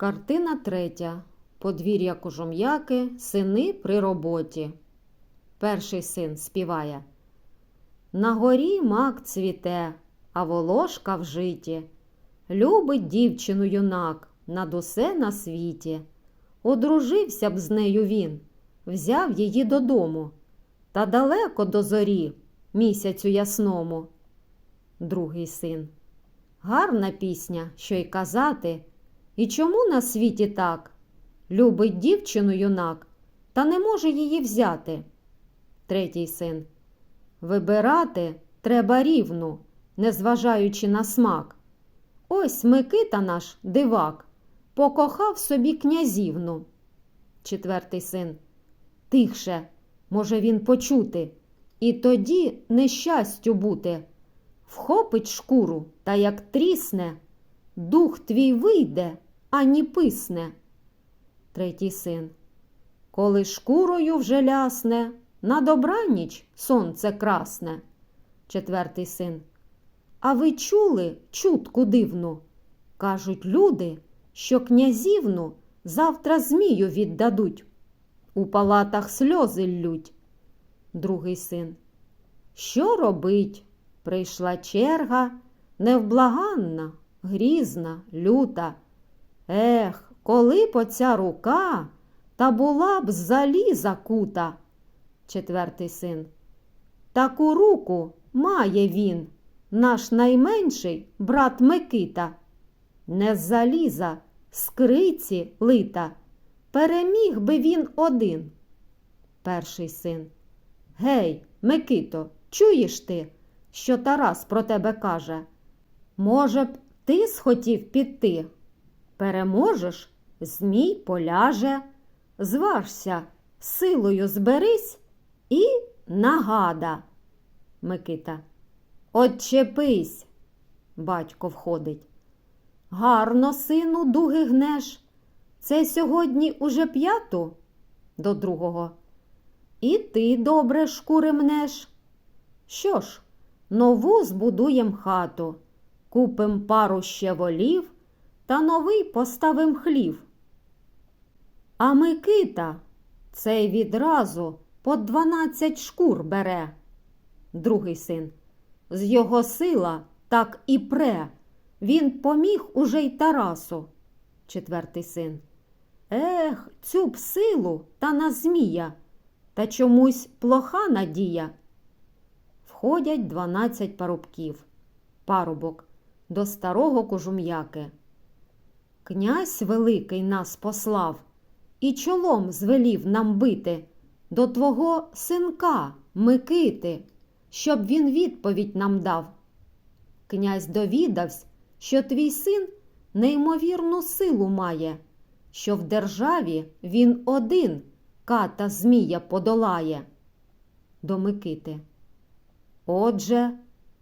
Картина третя. Подвір'я кожум'яки, сини при роботі. Перший син співає. На горі мак цвіте, а волошка в житі. Любить дівчину юнак над усе на світі. Одружився б з нею він, взяв її додому. Та далеко до зорі, місяцю ясному. Другий син. Гарна пісня, що й казати. І чому на світі так? Любить дівчину юнак, та не може її взяти. Третій син. Вибирати треба рівну, незважаючи на смак. Ось Микита наш дивак, покохав собі князівну. Четвертий син. Тихше, може він почути, і тоді нещастю бути. Вхопить шкуру, та як трісне, дух твій вийде, ані писне. Третій син. Коли шкурою вже лясне, на добраніч сонце красне. Четвертий син. А ви чули чутку дивну? Кажуть люди, що князівну завтра змію віддадуть. У палатах сльози ллють. Другий син. Що робить? Прийшла черга невблаганна, грізна, люта. Ех, коли б оця рука та була б заліза кута. Четвертий син. Таку руку має він, наш найменший брат Микита. Не з заліза, з криці лита. Переміг би він один. Перший син. Гей, Микито, чуєш ти, що Тарас про тебе каже? Може б, ти схотів піти? Переможеш, змій поляже, зважся, силою зберись і нагада. Микита. Отчепись, батько входить. Гарно, сину, дуги гнеш. Це сьогодні уже п'яту до другого. І ти добре шкури мнеш. Що ж, нову збудуєм хату, купим пару ще волів та новий поставим хлів. А Микита цей відразу по дванадцять шкур бере. Другий син. З його сила так і пре. Він поміг уже й Тарасу. Четвертий син. Ех, цю б силу та на змія, та чомусь плоха надія. Входять дванадцять парубків. Парубок до старого кожум'яки. Князь великий нас послав і чолом звелів нам бити до твого синка Микити, щоб він відповідь нам дав. Князь довідавсь, що твій син неймовірну силу має, що в державі він один ката Змія подолає. До Микити. Отже,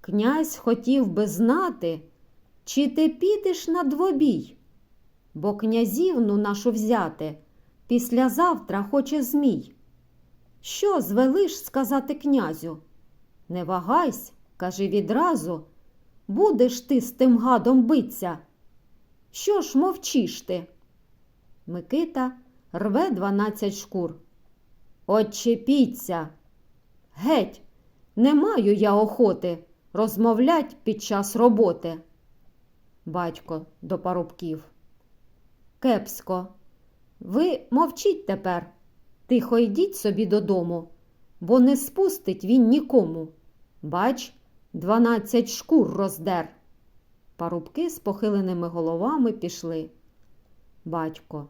князь хотів би знати, чи ти підеш на двобій, бо князівну нашу взяти післязавтра хоче Змій. Що звелиш сказати князю? Не вагайсь, кажи відразу, будеш ти з тим гадом биться. Що ж мовчиш ти? Микита рве дванадцять шкур. Отчепіться. Геть, не маю я охоти розмовлять під час роботи. Батько до парубків. Кепсько, ви мовчіть тепер. Тихо йдіть собі додому, бо не спустить він нікому. Бач, дванадцять шкур роздер. Парубки з похиленими головами пішли. Батько.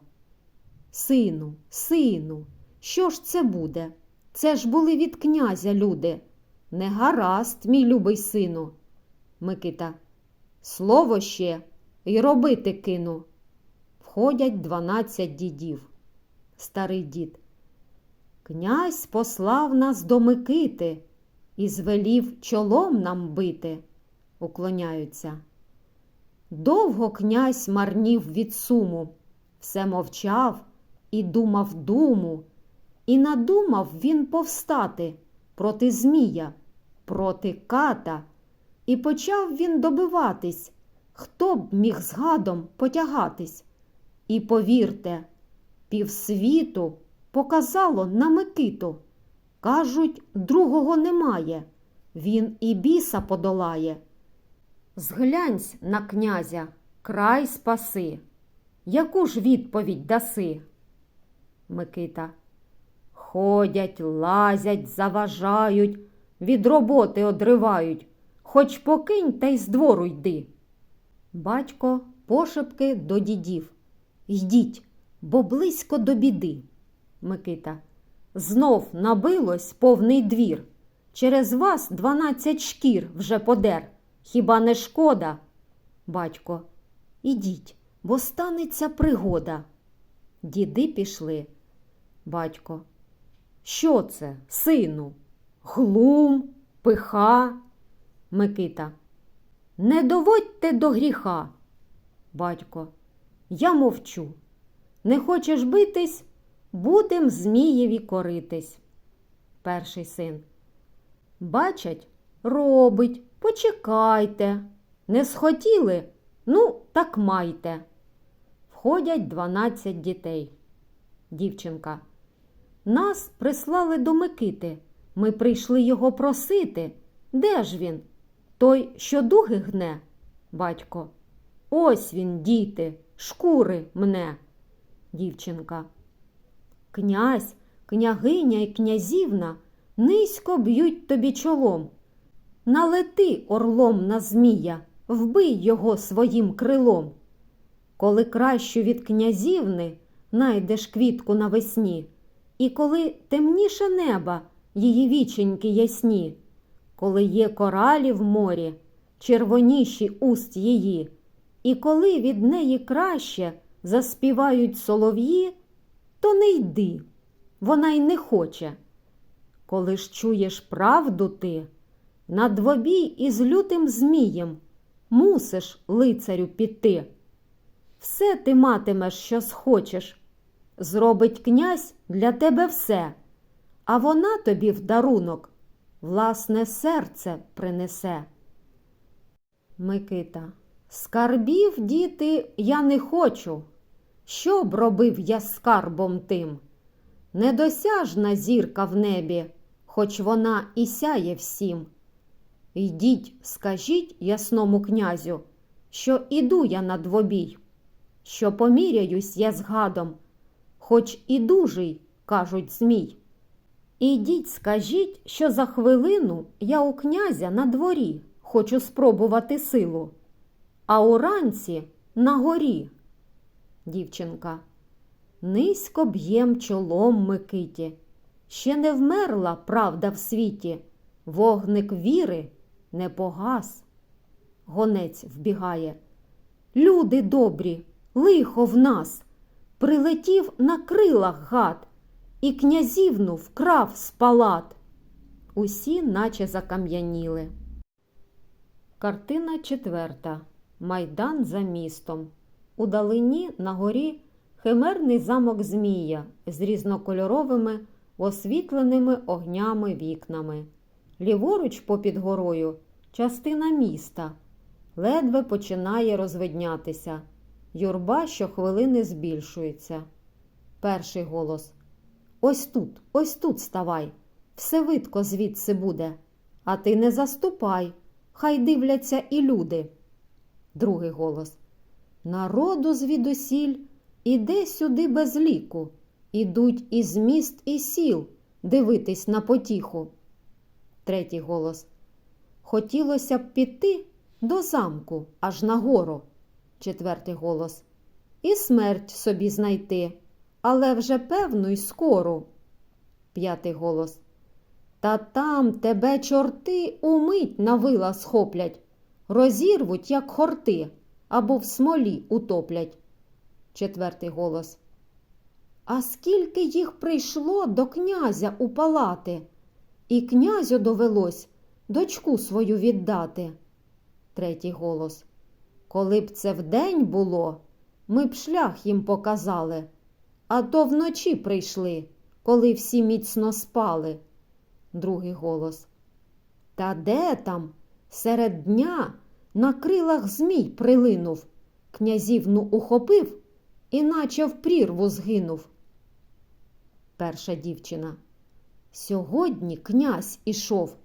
Сину, сину, що ж це буде? Це ж були від князя люди. Не гаразд, мій любий сину. Микита. Слово ще й робити кину. Входять дванадцять дідів. Старий дід. Князь послав нас до Микити і звелів чолом нам бити, уклоняються. Довго князь марнів від суму, все мовчав і думав думу, і надумав він повстати проти Змія, проти ката, і почав він добиватись, хто б міг з гадом потягатись. І повірте, півсвіту показало на Микиту. Кажуть, другого немає, він і біса подолає. Зглянься на князя, край спаси. Яку ж відповідь даси? Микита. Ходять, лазять, заважають, від роботи одривають. Хоч покинь та й з двору йди. Батько пошепки до дідів. Йдіть, бо близько до біди. Микита. Знов набилось повний двір. Через вас дванадцять шкір вже подер. Хіба не шкода? Батько. Ідіть, бо станеться пригода. Діди пішли. Батько. Що це, сину? Глум, пиха? Микита. Не доводьте до гріха. Батько. Я мовчу. Не хочеш битись, будем Змієві коритись. Перший син. Бачать, робить, почекайте. Не схотіли? Ну, так майте. Входять дванадцять дітей. Дівчинка. Нас прислали до Микити. Ми прийшли його просити. Де ж він? Той, що дуги гне? Батько. Ось він, діти, шкури мне. Дівчинка. Князь, княгиня і князівна низько б'ють тобі чолом. Налети орлом на змія, вбий його своїм крилом. Коли кращу від князівни найдеш квітку навесні, і коли темніше неба її віченьки ясні, коли є коралі в морі, червоніші уст її, і коли від неї краще заспівають солов'ї, то не йди, вона й не хоче. Коли ж чуєш правду ти, на двобій із лютим змієм мусиш лицарю піти. Все ти матимеш, що схочеш. Зробить князь для тебе все, а вона тобі в дарунок власне серце принесе. Микита. Скарбів, діти, я не хочу. Що б робив я скарбом тим? Недосяжна зірка в небі, хоч вона і сяє всім. Йдіть, скажіть ясному князю, що іду я на двобій, що поміряюсь я з гадом, хоч і дужий, кажуть змій. Ідіть, скажіть, що за хвилину я у князя на дворі хочу спробувати силу, а уранці на горі. Дівчинка. Низько б'єм чолом Микиті. Ще не вмерла правда в світі, вогник віри не погас. Гонець вбігає. Люди добрі, лихо в нас. Прилетів на крилах гад і князівну вкрав з палат. Усі наче закам'яніли. Картина четверта. Майдан за містом. Удалині на горі химерний замок Змія з різнокольоровими освітленими огнями вікнами. Ліворуч попід горою частина міста. Ледве починає розвиднятися. Юрба щохвилини збільшується. Перший голос. Ось тут, ось тут ставай. Все видко звідси буде. А ти не заступай. Хай дивляться і люди. Другий голос. Народу звідусіль іде сюди без ліку. Ідуть із міст і сіл дивитись на потіху. Третій голос. Хотілося б піти до замку аж на гору. Четвертий голос. І смерть собі знайти, але вже певно й скоро. П'ятий голос. Та там тебе чорти умить на вила схоплять, розірвуть, як хорти, або в смолі утоплять. Четвертий голос. А скільки їх прийшло до князя у палати, і князю довелось дочку свою віддати. Третій голос. Коли б це вдень було, ми б шлях їм показали, а то вночі прийшли, коли всі міцно спали. Другий голос. Та де там? Серед дня на крилах змій прилинув, князівну ухопив іначе в прірву згинув. Перша дівчина. Сьогодні князь ішов,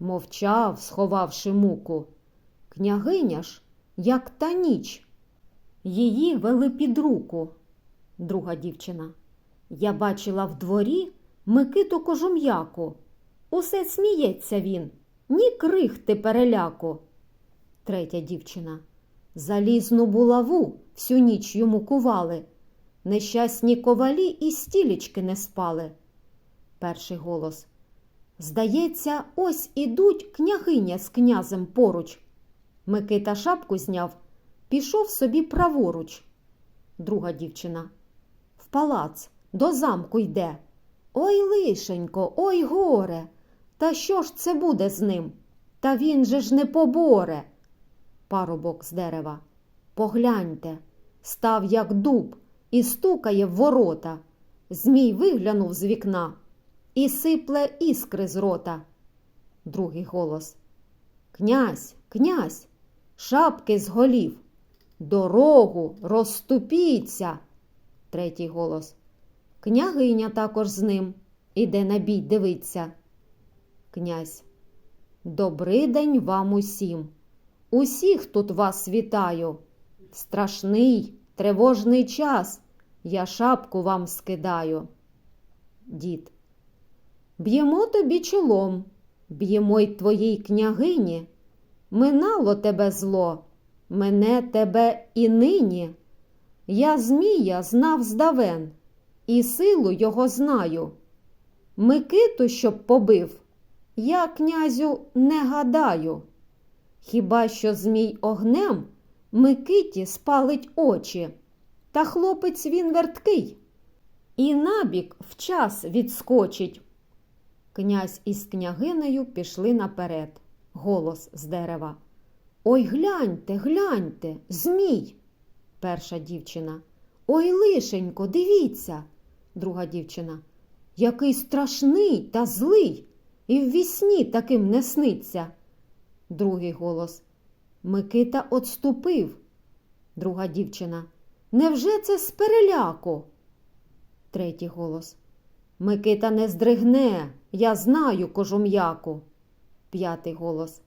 мовчав, сховавши муку. Княгиня ж, як та ніч, її вели під руку. Друга дівчина. Я бачила в дворі Микиту кожум'яку. Усе сміється він, ні крихти переляку. Третя дівчина. Залізну булаву всю ніч йому кували. Нещасні ковалі і стілечки не спали. Перший голос. Здається, ось ідуть княгиня з князем поруч. Микита шапку зняв, пішов собі праворуч. Друга дівчина. В палац, до замку йде. Ой, лишенько, ой горе. Та що ж це буде з ним? Та він же ж не поборе. Парубок з дерева. Погляньте, став як дуб і стукає в ворота. Змій виглянув з вікна і сипле іскри з рота. Другий голос. Князь, князь, шапки з голів. Дорогу розступіться. Третій голос. Княгиня також з ним. Іде на бій дивиться. Князь. Добрий день вам усім. Усіх тут вас вітаю. Страшний, тривожний час. Я шапку вам скидаю. Дід. Б'ємо тобі чолом, б'ємо й твоїй княгині. Минало тебе зло, мене тебе і нині. Я Змія знав здавен, і силу його знаю. Микиту, щоб побив, я, князю, не гадаю. Хіба що Змій огнем Микиті спалить очі, та хлопець він верткий, і набік вчас відскочить. Князь із княгинею пішли наперед. Голос з дерева. Ой, гляньте, гляньте, Змій. Перша дівчина. Ой, лишенько, дивіться. Друга дівчина. Який страшний та злий, і в вісні таким не сниться. Другий голос. Микита отступив. Друга дівчина. Невже це з переляку? Третій голос. Микита не здригне, я знаю кожум'яку. П'ятий голос.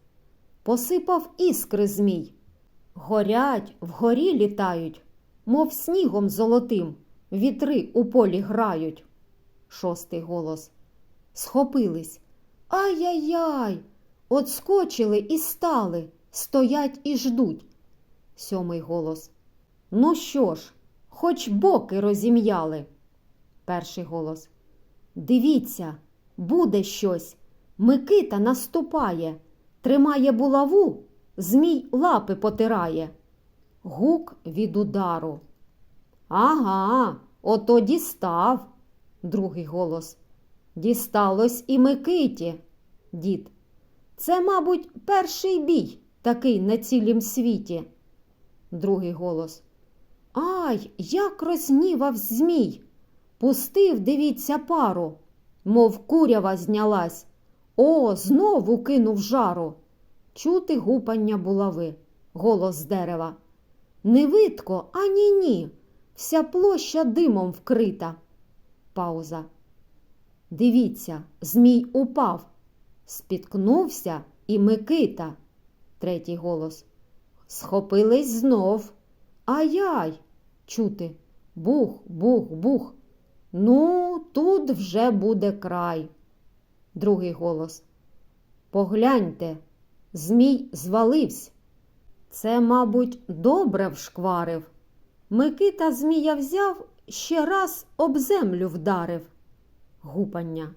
Посипав іскри змій. Горять, вгорі літають, мов снігом золотим, вітри у полі грають. Шостий голос. Схопились. Ай-яй-яй! Отскочили і стали, стоять і ждуть. Сьомий голос. Ну що ж, хоч боки розім'яли. Перший голос. Дивіться, буде щось. Микита наступає, тримає булаву, змій лапи потирає. Гук від удару. Ага, ото дістав. Другий голос. Дісталось і Микиті. Дід. Це, мабуть, перший бій такий на цілім світі. Другий голос. Ай, як рознівав змій. Пустив, дивіться, пару, мов курява знялась. О, знову кинув жару. Чути гупання булави, голос з дерева. Не видко, ані ні. Вся площа димом вкрита. Пауза. Дивіться, змій упав. Спіткнувся і Микита. Третій голос. Схопились знов. Ай-яй! Чути. Бух, бух, бух. Ну, тут вже буде край. Другий голос. Погляньте, Змій звалився. Це, мабуть, добре вшкварив. Микита Змія взяв, ще раз об землю вдарив. Гупання.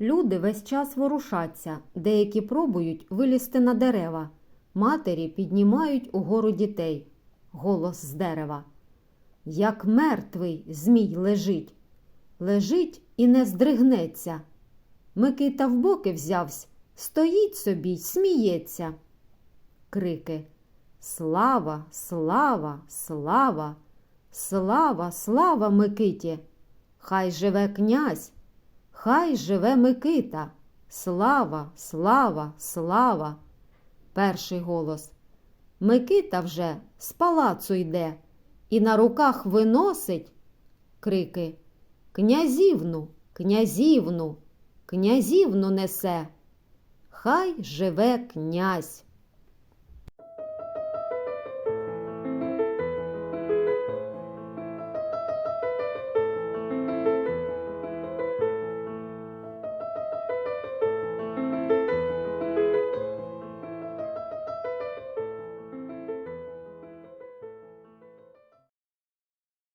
Люди весь час ворушаться, деякі пробують вилізти на дерева. Матері піднімають угору дітей. Голос з дерева. Як мертвий Змій лежить. Лежить і не здригнеться. Микита в боки взявсь, стоїть собі й сміється. Крики Слава, слава, слава, слава, слава Микиті! Хай живе князь, хай живе Микита. Слава, слава, слава. Перший голос. Микита вже з палацу йде, і на руках виносить крики Князівну, князівну, князівну несе. Хай живе князь.